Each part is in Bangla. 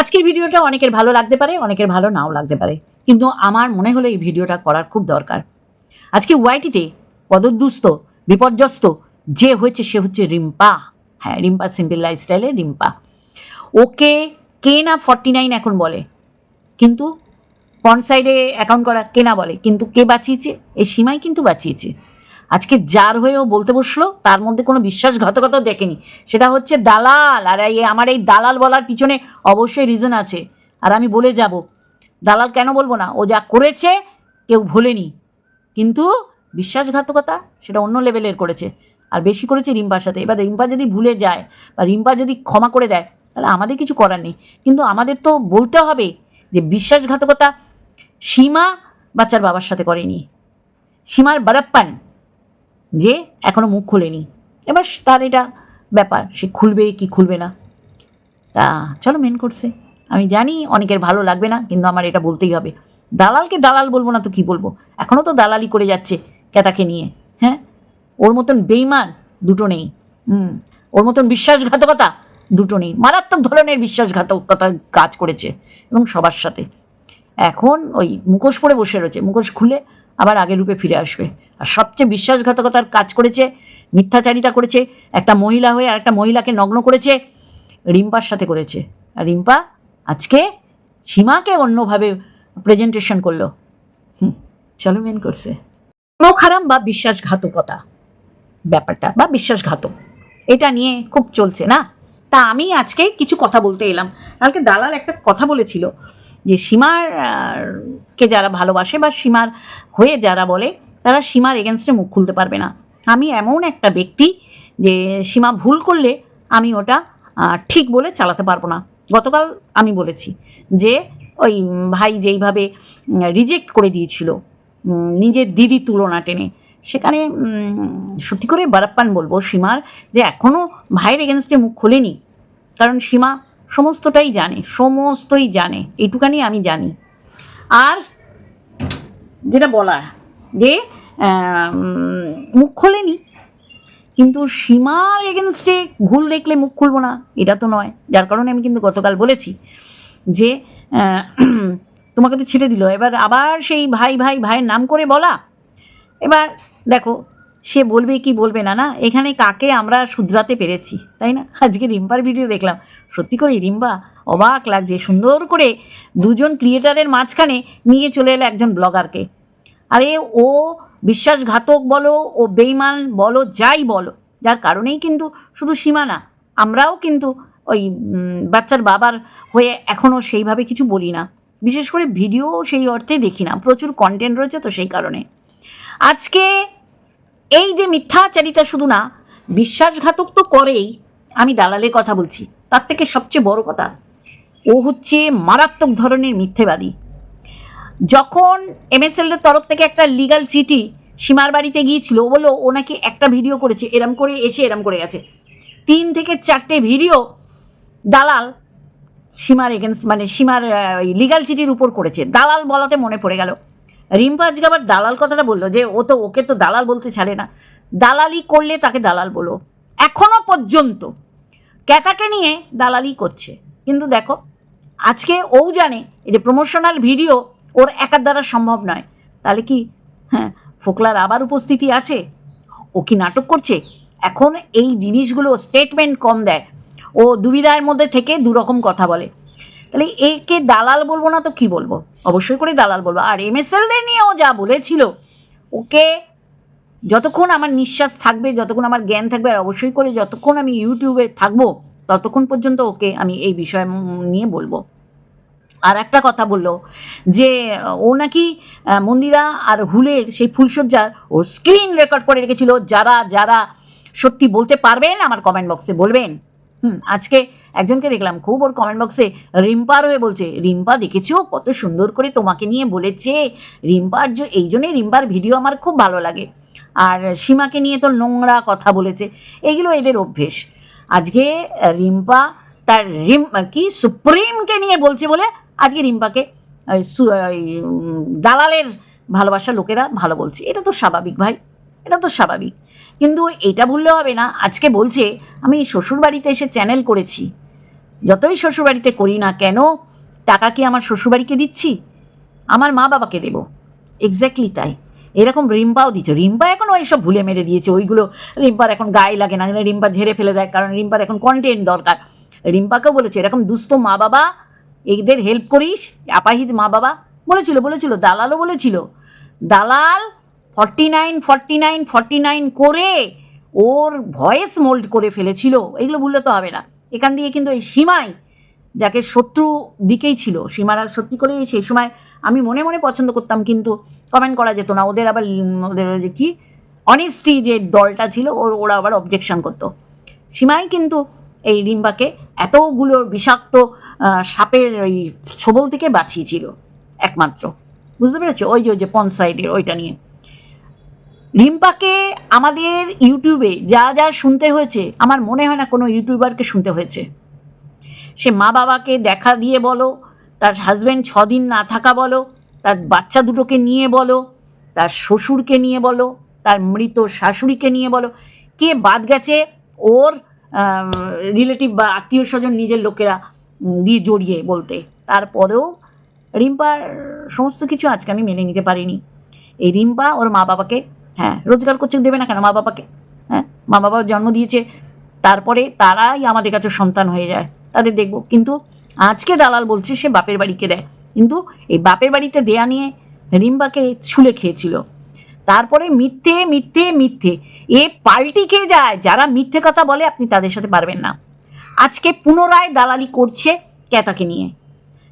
আজকের ভিডিওটা অনেকের ভালো লাগতে পারে, অনেকের ভালো নাও লাগতে পারে। কিন্তু আমার মনে হলো এই ভিডিওটা করার খুব দরকার। আজকে ওয়াইটিতে পদদুস্ত, বিপর্যস্ত, যে হয়েছে সে হচ্ছে রিম্পা। হ্যাঁ রিম্পা সিম্পল লাইফস্টাইলে রিম্পা। ওকে কে না ফর্টি নাইন এখন বলে, কিন্তু পন সাইডে অ্যাকাউন্ট করা কে না বলে, কিন্তু কে বাঁচিয়েছে? এই সীমাই কিন্তু বাঁচিয়েছে। আজকে যার হয়েও বলতে বসল, তার মধ্যে কোনো বিশ্বাসঘাতকতা দেখেনি। সেটা হচ্ছে দালাল। আর এই আমার এই দালাল বলার পিছনে অবশ্যই রিজন আছে। আর আমি বলে যাব, দালাল কেন বলব না? ও যা করেছে, কেউ ভোলেনি। কিন্তু বিশ্বাসঘাতকতা, সেটা অন্য লেভেলের করেছে। আর বেশি করেছে রিম্পার সাথে। এবার রিম্পা যদি ভুলে যায় বা রিম্পা যদি ক্ষমা করে দেয়, তাহলে আমাদের কিছু করার নেই। কিন্তু আমাদের তো বলতে হবে যে বিশ্বাসঘাতকতা সীমা বাচ্চার বাবার সাথে করেনি। সীমার বারাপ্পান। যে এখনও মুখ খোলেনি। এবার তার এটা ব্যাপার, সে খুলবে কি খুলবে না। তা চলো মেন করছে আমি জানি অনেকের ভালো লাগবে না, কিন্তু আমার এটা বলতেই হবে। দালালকে দালাল বলব না তো কি বলব? এখনও তো দালালি করে যাচ্ছে ক্যাতাকে নিয়ে হ্যাঁ? ওর মতন বেইমান দুটো নেই। হুম, ওর মতন বিশ্বাসঘাতকতা দুটো নেই। মারাত্মক ধরনের বিশ্বাসঘাতকতা কাজ করেছে এবং সবার সাথে। এখন ওই মুখোশ পরে বসে রয়েছে। মুখোশ খুলে আবার আগের রূপে ফিরে আসবে। আর সবচেয়ে বিশ্বাসঘাতকতার কাজ করেছে মিথ্যাচারিতা করেছে একটা মহিলা হয়ে আর একটা মহিলাকে নগ্ন করেছে রিম্পার সাথে করেছে। আর রিম্পা আজকে সীমাকে অন্যভাবে প্রেজেন্টেশন করল। হুম, চলো মেন করছে মুখ হারাম বা বিশ্বাসঘাতকতা ব্যাপারটা বা বিশ্বাসঘাতক এটা নিয়ে খুব চলছে না? তা আমি আজকে কিছু কথা বলতে এলাম। কালকে দালাল একটা কথা বলেছিল। যে সীমার কে যারা ভালোবাসে বা সীমার হয়ে যারা বলে, তারা সীমার এগেনস্টে মুখ খুলতে পারবে না। আমি এমন একটা ব্যক্তি যে সীমা ভুল করলে আমি ওটা ঠিক বলে চালাতে পারব না। গতকাল আমি বলেছি যে ওই ভাই যেইভাবে রিজেক্ট করে দিয়েছিল নিজের দিদির তুলনা টেনে, সেখানে সত্যি করে বারাপ্পান বলব সীমার যে এখনও ভাইয়ের এগেনস্টে মুখ খোলেনি। কারণ সীমা সমস্তটাই জানে, সমস্তই জানে এইটুকানি আমি জানি। আর যেটা বলা যে মুখ খোলেনি, কিন্তু সীমার এগেনস্টে ভুল দেখলে মুখ খুলবো না, এটা তো নয়। যার কারণে আমি কিন্তু গতকাল বলেছি যে তোমাকে তো ছেড়ে দিল। এবার আবার সেই ভাই ভাই ভাইয়ের নাম করে বলা? এবার দেখো সে বলবে কি বলবে না না? এখানে কাকে আমরা শুধরাতে পেরেছি, তাই না? আজকে রিম্পার ভিডিও দেখলাম। সত্যি করে রিম্বা অবাক লাগছে, সুন্দর করে দুজন ক্রিয়েটারের মাঝখানে নিয়ে চলে এলো একজন ব্লগারকে আরে, ও বিশ্বাসঘাতক বলো, ও বেইমান বলো, যাই বলো, যার কারণেই কিন্তু শুধু সীমা না, আমরাও কিন্তু ওই বাচ্চার বাবার হয়ে এখনও সেইভাবে কিছু বলি না। বিশেষ করে ভিডিও সেই অর্থে দেখি না, প্রচুর কন্টেন্ট রয়েছে তো সেই কারণে। আজকে এই যে মিথ্যাচারিতা শুধু না, বিশ্বাসঘাতক তো করেই, আমি দালালের কথা বলছি, তার থেকে সবচেয়ে বড় কথা, ও হচ্ছে মারাত্মক ধরনের মিথ্যেবাদী। যখন এমএসএল এর তরফ থেকে একটা লিগাল চিঠি সীমার বাড়িতে গিয়েছিল, ও বলল, ও নাকি একটা ভিডিও করেছে, এরম করে এসে এরম করে গেছে। তিন থেকে চারটে ভিডিও দালাল সীমার এগেনস্ট মানে সীমার লিগাল চিঠির উপর করেছে। দালাল বলাতে মনে পড়ে গেল। রিম্পা আজকে আবার দালাল কথাটা বলল যে, ও তো, ওকে তো দালাল বলতে ছাড়ে না। দালালি করলে তাকে দালাল বলো। এখনও পর্যন্ত ক্যাটাকে নিয়ে দালালি করছে। কিন্তু দেখো, আজকে ও জানে এই যে প্রমোশনাল ভিডিও ওর একার দ্বারা সম্ভব নয়। তাহলে কি হ্যাঁ ফোকলার আবার উপস্থিতি আছে? ও কি নাটক করছে? এখন এই জিনিসগুলো স্টেটমেন্ট কম দেয়। ও দুবিধার মধ্যে থেকে দুরকম কথা বলে। তাহলে একে দালাল বলব না তো কি বলব? অবশ্যই করে দালাল বলব। আর এমএসএলদের নিয়েও যা বলেছিল, ওকে যতক্ষণ আমার নিঃশ্বাস থাকবে, যতক্ষণ আমার জ্ঞান থাকবে, আর অবশ্যই করে যতক্ষণ আমি ইউটিউবে থাকব, ততক্ষণ পর্যন্ত ওকে আমি এই বিষয় নিয়ে বলব। আর একটা কথা বলল যে, ও নাকি মন্দিরা আর হুলের সেই ফুলসজ্জার ও স্ক্রিন রেকর্ড করে রেখেছিল। যারা যারা সত্যি বলতে পারবেন, আমার কমেন্ট বক্সে বলবেন। হুম, আজকে একজনকে দেখলাম, খুব ওর কমেন্ট বক্সে রিম্পার হয়ে বলছে, রিম্পা দেখেছ? কত সুন্দর করে তোমাকে নিয়ে বলেছে। রিম্পার এই জন্যই রিম্পার ভিডিও আমার খুব ভালো লাগে। আর সীমাকে নিয়ে তো নোংরা কথা বলেছে। এগুলো এদের অভ্যেস। আজকে রিম্পা তার রিম কি? সুপ্রিমকে নিয়ে বলছে বলে আজকে রিম্পাকে। দালালের ভালোবাসা লোকেরা ভালো বলছে। এটা তো স্বাভাবিক ভাই। এটা তো স্বাভাবিক। কিন্তু এটা ভুললে হবে না। আজকে বলছে, আমি শ্বশুরবাড়িতে এসে চ্যানেল করেছি। যতই শ্বশুরবাড়িতে করি না কেন, টাকা কি আমার শ্বশুরবাড়িকে দিচ্ছি? আমার মা বাবাকে দেবো। এক্স্যাক্টলি তাই। এরকম রিম্পাও দিচ্ছে। রিম্পা এখন ওই সব ভুলে মেরে দিয়েছে। ওইগুলো রিম্পার এখন গায়ে লাগে না। রিম্পা ঝেড়ে ফেলে দেয়, কারণ রিম্পার এখন কন্টেন্ট দরকার। রিম্পাকেও বলেছে, এরকম দুস্থ মা বাবা, এদের হেল্প করিস? আপাহিজ মা বাবা? বলেছিল বলেছিল, দালালও বলেছিল। দালাল forty nine forty nine forty nine করে ওর ভয়েস মোল্ড করে ফেলেছিল। এগুলো ভুললে তো হবে না। এখান দিয়ে কিন্তু এই সীমাই যাকে শত্রু দিকেই ছিল, সীমারা সত্যি করেই সেই সময় আমি মনে মনে পছন্দ করতাম, কিন্তু কমেন্ট করা যেত না। ওদের আবার, ওদের যে কি? অনেস্টি যে দলটা ছিল, ওর, ওরা আবার অবজেকশন করতো। সীমাই কিন্তু এই রিম্বাকে এতগুলো বিষাক্ত সাপের ওই ছবল থেকে বাঁচিয়েছিল, একমাত্র। বুঝতে পেরেছ? ওই যে ওই যে সাইডের ওইটা নিয়ে। রিম্পাকে আমাদের ইউটিউবে যা যা শুনতে হয়েছে, আমার মনে হয় না কোনো ইউটিউবারকে শুনতে হয়েছে। সে মা বাবাকে দেখা দিয়ে বলো, তার হাজব্যান্ড ছদিন না থাকা বলো, তার বাচ্চা দুটোকে নিয়ে বলো, তার শ্বশুরকে নিয়ে বলো, তার মৃত শাশুড়িকে নিয়ে বলো। কে বাদ গেছে? ওর রিলেটিভ বা আত্মীয় স্বজন নিজের লোকেরা দিয়ে জড়িয়ে বলতে। তারপরেও রিম্পার সমস্ত কিছু আজকে আমি মেনে নিতে পারিনি। এই রিম্পা ওর মা বাবাকে হ্যাঁ রোজগার করছে দেবে না কেন মা বাবাকে? হ্যাঁ মা বাবা জন্ম দিয়েছে, তারপরে তারাই আমাদের কাছে সন্তান হয়ে যায়, তাদের দেখব। কিন্তু আজকে দালাল বলছে সে বাপের বাড়িকে দেয়। কিন্তু এই বাপের বাড়িতে দেয়া নিয়ে রিম্বাকে ছুলে খেয়েছিল। তারপরে মিথ্যে মিথ্যে মিথ্যে, এ পাল্টি খেয়ে যায়। যারা মিথ্যে কথা বলে, আপনি তাদের সাথে পারবেন না। আজকে পুনরায় দালালি করছে ক্যাতাকে নিয়ে।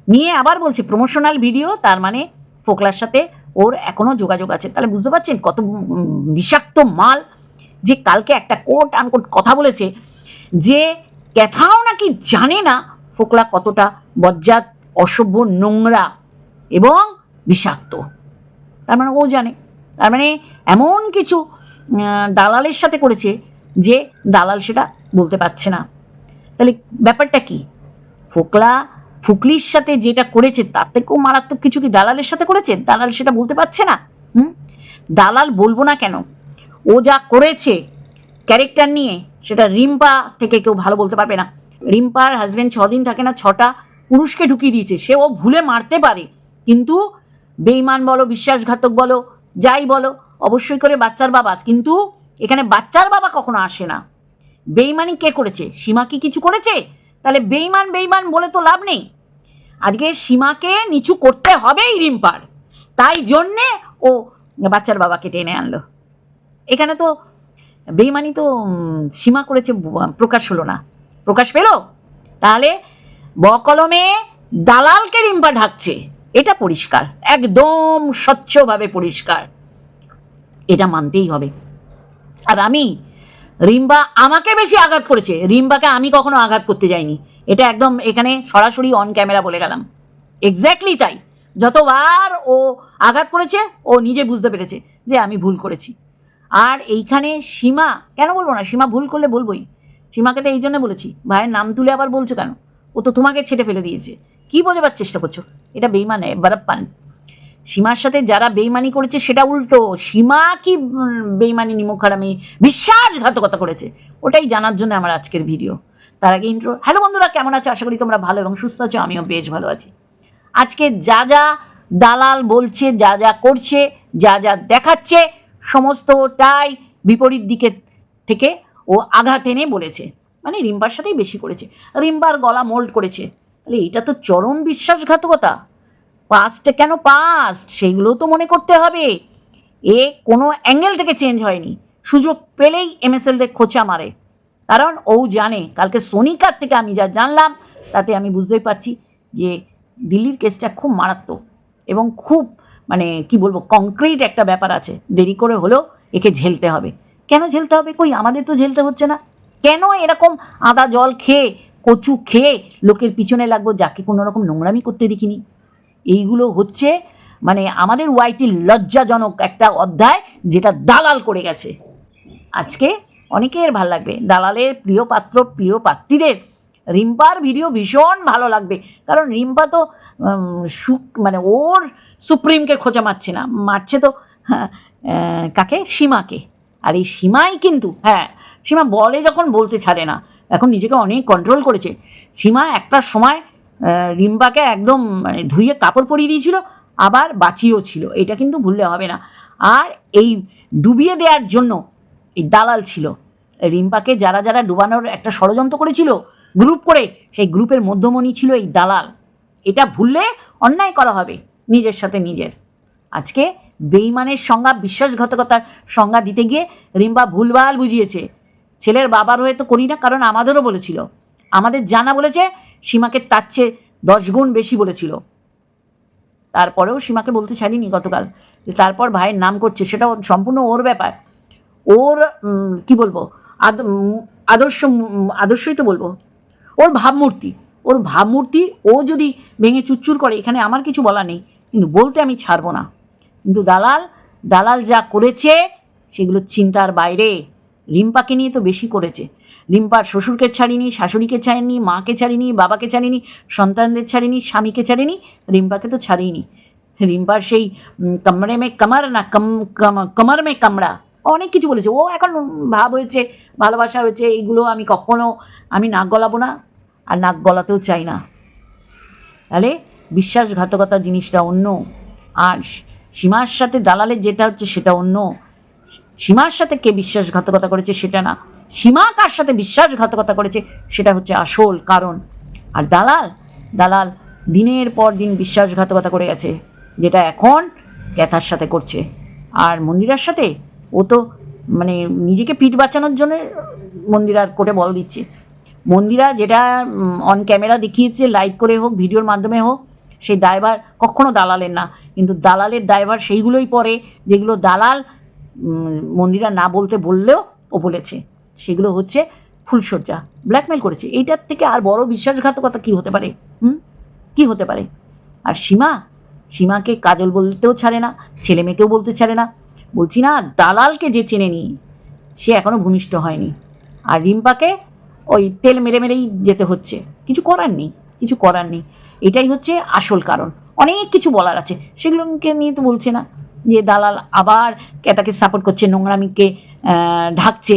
নিয়ে আবার বলছে প্রমোশনাল ভিডিও তার মানে ফোকলার সাথে ওর এখনও যোগাযোগ আছে। তাহলে বুঝতে পারছেন কত বিষাক্ত মাল যে কালকে একটা কোট আনকোট কথা বলেছে যে ক্যাথাও নাকি জানে না ফোকলা কতটা বজ্জাত, অসভ্য, নোংরা এবং বিষাক্ত। তার মানে ও জানে। তার মানে এমন কিছু দালালের সাথে করেছে যে দালাল সেটা বলতে পারছে না। তাহলে ব্যাপারটা কি? ফোকলা ফুকলির সাথে যেটা করেছে, তার থেকেও মারাত্মক কিছু কি দালালের সাথে করেছে? দালাল সেটা বলতে পারছে না। হুম? দালাল বলব না কেন? ও যা করেছে, ক্যারেক্টার নিয়ে, সেটা রিম্পা থেকে কেউ ভালো বলতে পারবে না। রিম্পার হাজবেন্ড ছদিন থাকে না, ছটা পুরুষকে ঢুকিয়ে দিয়েছে। সে ও ভুলে মারতে পারে। কিন্তু বেইমান বলো, বিশ্বাসঘাতক বলো, যাই বলো, অবশ্যই করে বাচ্চার বাবা। কিন্তু এখানে বাচ্চার বাবা কখনো আসে না। বেইমানি কে করেছে? সীমা কি কিছু করেছে? তাহলে বেইমান বেইমান বলে তো লাভ নেই। আজকে সীমাকে নিচু করতে হবেই রিম্পার। তাই জন্যে ও বাচ্চার বাবাকে টেনে আনলো। এখানে তো বেইমানি তো সীমা করেছে প্রকাশ হলো না। প্রকাশ পেল? তাহলে বকলমে দালালকে রিম্পা ঢাকছে। এটা পরিষ্কার, একদম স্বচ্ছভাবে পরিষ্কার। এটা মানতেই হবে। আর আমি রিম্বা আমাকে বেশি আঘাত করেছে। রিম্বাকে আমি কখনো আঘাত করতে যাইনি। এটা একদম এখানে সরাসরি অন ক্যামেরা বলে গেলাম। এক্স্যাক্টলি তাই। যতবার ও আঘাত করেছে, ও নিজে বুঝতে পেরেছে যে আমি ভুল করেছি। আর এইখানে সীমা, কেন বলব না, সীমা ভুল করলে বলবোই। সীমাকে তো এই জন্য বলেছি, ভাইয়ের নাম তুলে আবার বলছো কেন? ও তো তোমাকে ছেটে ফেলে দিয়েছে। কি বোঝাবার চেষ্টা করছ? এটা বেইমান বারাপ্পান। সীমার সাথে যারা বেইমানি করেছে, সেটা উল্টো। সীমা কি বেইমানি নিমুখারামি, বিশ্বাসঘাতকতা করেছে, ওটাই জানার জন্য আমার আজকের ভিডিও। তার আগে ইন্ট্রো হ্যালো বন্ধুরা, কেমন আছো? আশা করি তোমরা ভালো এবং সুস্থ আছো, আমিও বেশ ভালো আছি। আজকে যা যা দালাল বলছে, যা যা করছে, যা যা দেখাচ্ছে, সমস্তটাই বিপরীত দিকে থেকে ও আঘাত এনে বলেছে। মানে রিম্বার সাথেই বেশি করেছে। রিম্বার গলা মোল্ড করেছে। তাহলে এটা তো চরম বিশ্বাসঘাতকতা। পাস্টে কেন পাস্ট সেগুলোও তো মনে করতে হবে। এ কোনো অ্যাঙ্গেল থেকে চেঞ্জ হয়নি। সুযোগ পেলেই এমএসএলদের খোঁচা মারে। কারণ ও জানে, কালকে সোনিকার থেকে আমি যা জানলাম, তাতে আমি বুঝতেই পারছি যে দিল্লির কেসটা খুব মারাত্মক এবং খুব মানে কি বলব কংক্রিট একটা ব্যাপার আছে। দেরি করে হলেও একে ঝেলতে হবে। কেন ঝেলতে হবে? কই, আমাদের তো ঝেলতে হচ্ছে না। কেন এরকম আদা জল খেয়ে, কচু খেয়ে, লোকের পিছনে লাগবো যাকে কোনো রকম নোংরামি করতে দেখিনি? এইগুলো হচ্ছে মানে আমাদের ওয়াইটির লজ্জাজনক একটা অধ্যায় যেটা দালাল করে গেছে। আজকে অনেকের ভালো লাগবে। দালালের প্রিয় পাত্র প্রিয় পাত্রীদের রিম্পার ভিডিও ভীষণ ভালো লাগবে। কারণ রিম্পা তো সুখ মানে ওর সুপ্রিমকে খোঁজা মারছে না। মারছে তো হ্যাঁ, কাকে? সীমাকে। আর এই সীমাই কিন্তু হ্যাঁ সীমা বলে যখন বলতে ছাড়ে না এখন নিজেকে অনেক কন্ট্রোল করেছে। সীমা একটা সময় আহ, রিম্পাকে একদম মানে ধুয়ে কাপড় পরিয়ে দিয়েছিল আবার বাঁচিয়েও ছিল। এটা কিন্তু ভুললে হবে না। আর এই ডুবিয়ে দেওয়ার জন্য এই দালাল ছিল। রিম্পাকে যারা যারা ডুবানোর একটা ষড়যন্ত্র করেছিল গ্রুপ করে সেই গ্রুপের মধ্যমণি ছিল এই দালাল। এটা ভুললে অন্যায় করা হবে নিজের সাথে নিজের। আজকে বেইমানের সংজ্ঞা বিশ্বাসঘাতকতার সংজ্ঞা দিতে গিয়ে রিম্পা ভুলভাল বুঝিয়েছে। ছেলের বাবার হয়ে তো করি না কারণ আমাদেরও বলেছিল। আমাদের জানা বলেছে সীমাকে তার চেয়ে দশ গুণ বেশি বলেছিল। তারপরেও সীমাকে বলতে ছাড়িনি গতকাল। তারপর ভাইয়ের নাম করছে, সেটা সম্পূর্ণ ওর ব্যাপার। ওর কি বলব? আদর্শ আদর্শই তো বলব। ওর ভাবমূর্তি। ওর ভাবমূর্তি, ও যদি ভেঙে চুরচুর করে, এখানে আমার কিছু বলা নেই। কিন্তু বলতে আমি ছাড়বো না। কিন্তু দালাল দালাল যা করেছে, সেগুলো চিন্তার বাইরে। রিম্পাকে নিয়ে তো বেশি করেছে। রিম্পার শ্বশুরকে ছাড়িনি, শাশুড়িকে ছাড়িনি, মাকে ছাড়িনি, বাবাকে ছাড়িনি, সন্তানদের ছাড়িনি, স্বামীকে ছাড়িনি, রিম্পাকে তো ছাড়িনি। রিম্পার সেই কামড়ে মে কামার না, কম- কমর মে কামড়া, অনেক কিছু বলেছে। ও এখন ভাব হয়েছে, ভালোবাসা হয়েছে, এইগুলো আমি কখনো, আমি নাক গলাবো না, আর নাক গলাতেও চাই না। তাহলে বিশ্বাসঘাতকতা জিনিসটা অন্য, আর সীমার সাথে দালালের যেটা হচ্ছে সেটা অন্য। সীমার সাথে কে বিশ্বাসঘাতকতা করেছে সেটা না। সীমা কার সাথে বিশ্বাসঘাতকতা করেছে সেটা হচ্ছে আসল কারণ। আর দালাল দালাল দিনের পর দিন বিশ্বাসঘাতকতা করে গেছে, যেটা এখন ক্যাথার সাথে করছে। আর মন্দিরার সাথে ও তো মানে নিজেকে পিঠ বাঁচানোর জন্য মন্দিরার কোর্টে বল দিচ্ছে। মন্দিরা যেটা অন ক্যামেরা দেখিয়েছে লাইভ করে হোক, ভিডিওর মাধ্যমে হোক, সেই দায়ভার কখনো দালালের না। কিন্তু দালালের দায়ভার সেইগুলোই পড়ে, যেগুলো দালাল মন্দিরা না বলতে বললেও ও বলেছে। সেগুলো হচ্ছে ফুলসজ্জা ব্ল্যাকমেল করেছে। এইটার থেকে আর বড় বিশ্বাসঘাতকতা কি হতে পারে? হুম? কি হতে পারে? আর সীমা? সীমাকে কাজল বলতেও ছাড়ে না, ছেলে মেয়েকেও বলতে ছাড়ে না। বলছি না, দালালকে যে চেনে চেনেনি, সে এখনও ভূমিষ্ঠ হয়নি। আর রিম্পাকে ওই তেল মেরে মেরেই যেতে হচ্ছে। কিছু করার নেই, কিছু করার নেই। এটাই হচ্ছে আসল কারণ। অনেক কিছু বলার আছে। সেগুলোকে নিয়ে তো বলছে না। যে দালাল আবার ক্যাতাকে সাপোর্ট করছে, নোংরামিকে ঢাকছে,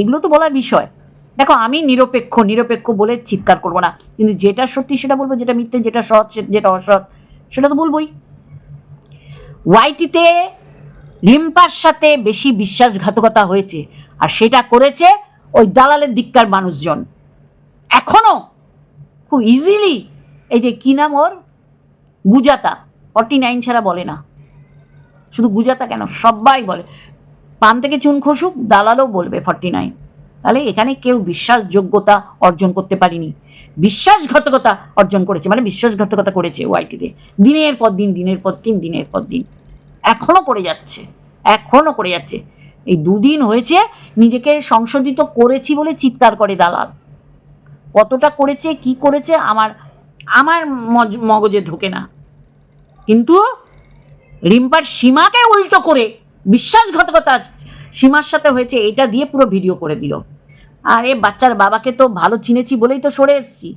এগুলো তো বলার বিষয়। দেখো, আমি নিরপেক্ষ নিরপেক্ষ বলে চিৎকার করব না। কিন্তু যেটা সত্যি সেটা বলব, যেটা মিথ্যে, যেটা সৎ যেটা অসৎ, সেটা তো বলবোই। ওয়াইটিতে রিম্পার সাথে বেশি বিশ্বাসঘাতকতা হয়েছে, আর সেটা করেছে ওই দালালের দিককার মানুষজন। এখনও খুব ইজিলি এই যে কি নাম ওর? গুজাতা ফর্টি নাইন ছাড়া বলে না। শুধু গুজাতা কেন? সবাই বলে। পান থেকে চুন খসুক, দালালও বলবে ফর্টি নাইন তাহলে এখানে কেউ বিশ্বাসযোগ্যতা অর্জন করতে পারিনি। বিশ্বাসঘাতকতা অর্জন করেছে মানে বিশ্বাসঘাতকতা করেছে ওয়াইটিতে। দিনের পর দিন, দিনের পর দিন, দিনের পর দিন। এখনও করে যাচ্ছে এখনও করে যাচ্ছে। এই দুদিন হয়েছে, নিজেকে সংশোধিত করেছি বলে চিৎকার করে দালাল। কতটা করেছে, কি করেছে, আমার আমার মগজে ঢোকে না। কিন্তু রিম্পার সীমাকে উল্টো করে, বিশ্বাসঘাতকতা সীমার সাথে হয়েছে, এটা দিয়ে পুরো ভিডিও করে দিল। আরে বাচ্চার বাবাকে তো ভালো চিনেছি বলেই তো সরে এসেছি।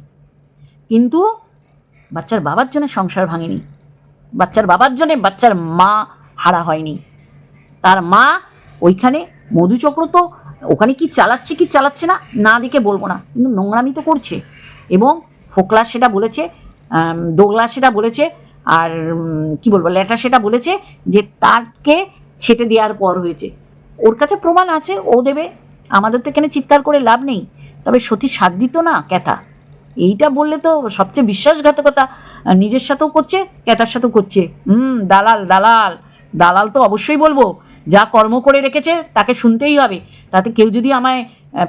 কিন্তু বাচ্চার বাবার জন্য সংসার ভাঙেনি। বাচ্চার বাবার জন্যে বাচ্চার মা হারা হয়নি। তার মা ওইখানে মধুচক্র তো ওখানে কি চালাচ্ছে কি চালাচ্ছে না না দেখে বলব না। কিন্তু নোংরামি তো করছে। এবং ফোকলা সেটা বলেছে দোগলা সেটা বলেছে আর কি বলব ল্যাটা সেটা বলেছে যে তারকে ছেটে দেওয়ার পর হয়েছে। ওর কাছে প্রমাণ আছে, ও দেবে। আমাদের তো এখানে চিৎকার করে লাভ নেই। তবে সতী সাথ দিত না, ক্যাথা। এইটা বললে তো সবচেয়ে বিশ্বাসঘাতকতা। নিজের সাথেও করছে, ক্যাথার সাথেও করছে। হুম, দালাল দালাল। দালাল তো অবশ্যই বলব, যা কর্ম করে রেখেছে তাকে শুনতেই হবে। তাতে কেউ যদি আমায়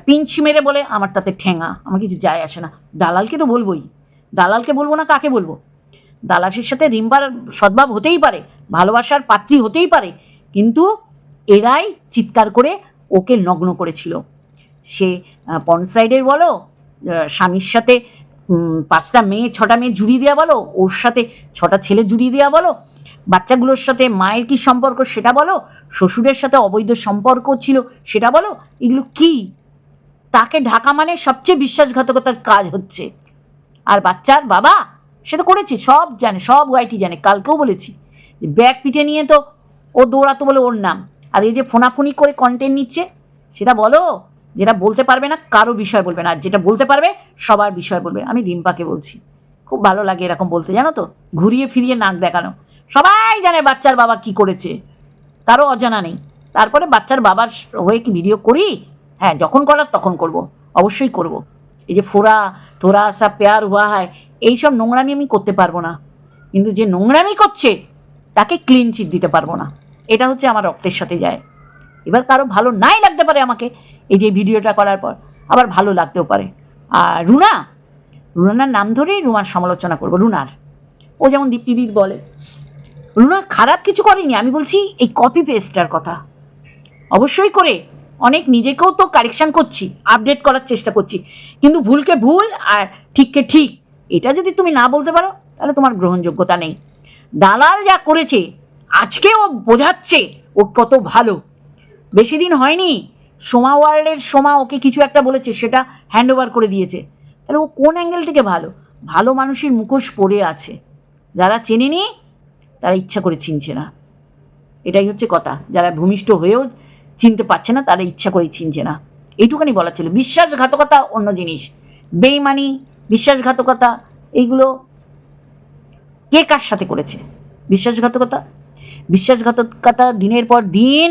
পিঞ্চ মেরে বলে, আমার তাতে ঠেঙা, আমার কিছু যায় আসে না। দালালকে তো বলবোই। দালালকে বলব না, কাকে বলব? দালাসের সাথে রিম্বার সদ্ভাব হতেই পারে, ভালোবাসার পাত্রী হতেই পারে, কিন্তু এরাই চিৎকার করে ওকে নগ্ন করেছিল। সে পনসাইডের বলো স্বামীর সাথে পাঁচটা মেয়ে, ছটা মেয়ে জুড়িয়ে দেওয়া বলো, ওর সাথে ছটা ছেলে জুড়িয়ে দেওয়া বলো, বাচ্চাগুলোর সাথে মায়ের কি সম্পর্ক সেটা বলো, শ্বশুরের সাথে অবৈধ সম্পর্ক ছিল সেটা বলো, এগুলো কি? তাকে ঢাকা মানে সবচেয়ে বিশ্বাসঘাতকতার কাজ হচ্ছে। আর বাচ্চার বাবা সেটা করেছে, সব জানে, সব ওয়াইটি জানে, কালকেও বলেছি। ব্যাগ পিঠে নিয়ে তো ও দৌড়াতো বলে ওর নাম। আর এই যে ফোনাফুনি করে কন্টেন্ট নিচ্ছে, সেটা বলো, যেটা বলতে পারবে না, কারও বিষয় বলবে না। আর যেটা বলতে পারবে, সবার বিষয় বলবে। আমি রিম্পাকে বলছি, খুব ভালো লাগে এরকম বলতে, জানো তো? ঘুরিয়ে ফিরিয়ে নাক দেখানো। সবাই জানে বাচ্চার বাবা কি করেছে তারও অজানা নেই। তারপরে বাচ্চার বাবার হয়ে কি ভিডিও করি? হ্যাঁ যখন করার তখন করব, অবশ্যই করব। এই যে ফোরা তোরা সা পেয়ার হুয়া হয় এইসব নোংরামি আমি করতে পারব না। কিন্তু যে নোংরামি করছে, তাকে ক্লিন চিট দিতে পারব না। এটা হচ্ছে আমার রক্তের সাথে যায়। এবার কারও ভালো নাই লাগতে পারে আমাকে এই যে ভিডিওটা করার পর, আবার ভালো লাগতেও পারে। আর রুনা, রুনার নাম ধরেই রুমার সমালোচনা করব, রুনার। ও যেমন দীপ্তিদির বলে, রুনা খারাপ কিছু করেনি, আমি বলছি এই কপি পেস্টার কথা। অবশ্যই করে, অনেক নিজেকেও তো কারেকশন করছি আপডেট করার চেষ্টা করছি। কিন্তু ভুলকে ভুল আর ঠিককে ঠিক এটা যদি তুমি না বলতে পারো, তাহলে তোমার গ্রহণযোগ্যতা নেই। দালাল যা করেছে আজকে ও বোঝাচ্ছে ও কত ভালো। বেশি দিন হয়নি, সোমা ওয়ার্ল্ডের সোমা ওকে কিছু একটা বলেছে, সেটা হ্যান্ড ওভার করে দিয়েছে। তাহলে ও কোন অ্যাঙ্গেল থেকে ভালো? ভালো মানুষের মুখোশ পড়ে আছে। যারা চেনেনি, তারা ইচ্ছা করে চিনছে না। এটাই হচ্ছে কথা। যারা ভূমিষ্ঠ হয়েও চিনতে পারছে না, তারা ইচ্ছা করেই চিনছে না। এইটুখানি বলা ছিল। বিশ্বাসঘাতকতা অন্য জিনিস। বেইমানি বিশ্বাসঘাতকতা এইগুলো কে কার সাথে করেছে? বিশ্বাসঘাতকতা? বিশ্বাসঘাতকতা দিনের পর দিন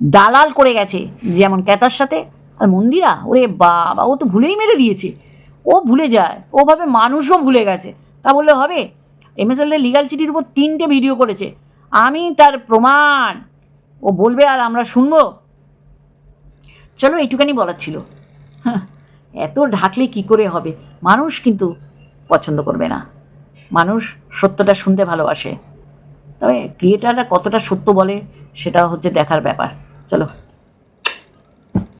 দালাল করে গেছে যেমন ক্যাতার সাথে আর মন্দিরা। ওরে বাবা ও তো ভুলেই মেরে দিয়েছে। ও ভুলে যায় ও ভাবে মানুষও ভুলে গেছে। তা বললে হবে এমএসএল এর লিগাল চিঠির উপর তিনটে ভিডিও করেছে। আমি তার প্রমাণ। ও বলবে আর আমরা শুনব। চলো এইটুখানি বলার ছিল। হ্যাঁ, এত ঢাকলে কি করে হবে? মানুষ কিন্তু পছন্দ করবে না। মানুষ সত্যটা শুনতে ভালোবাসে। তবে ক্রিয়েটাররা কতটা সত্য বলে, সেটা হচ্ছে দেখার ব্যাপার। চলো।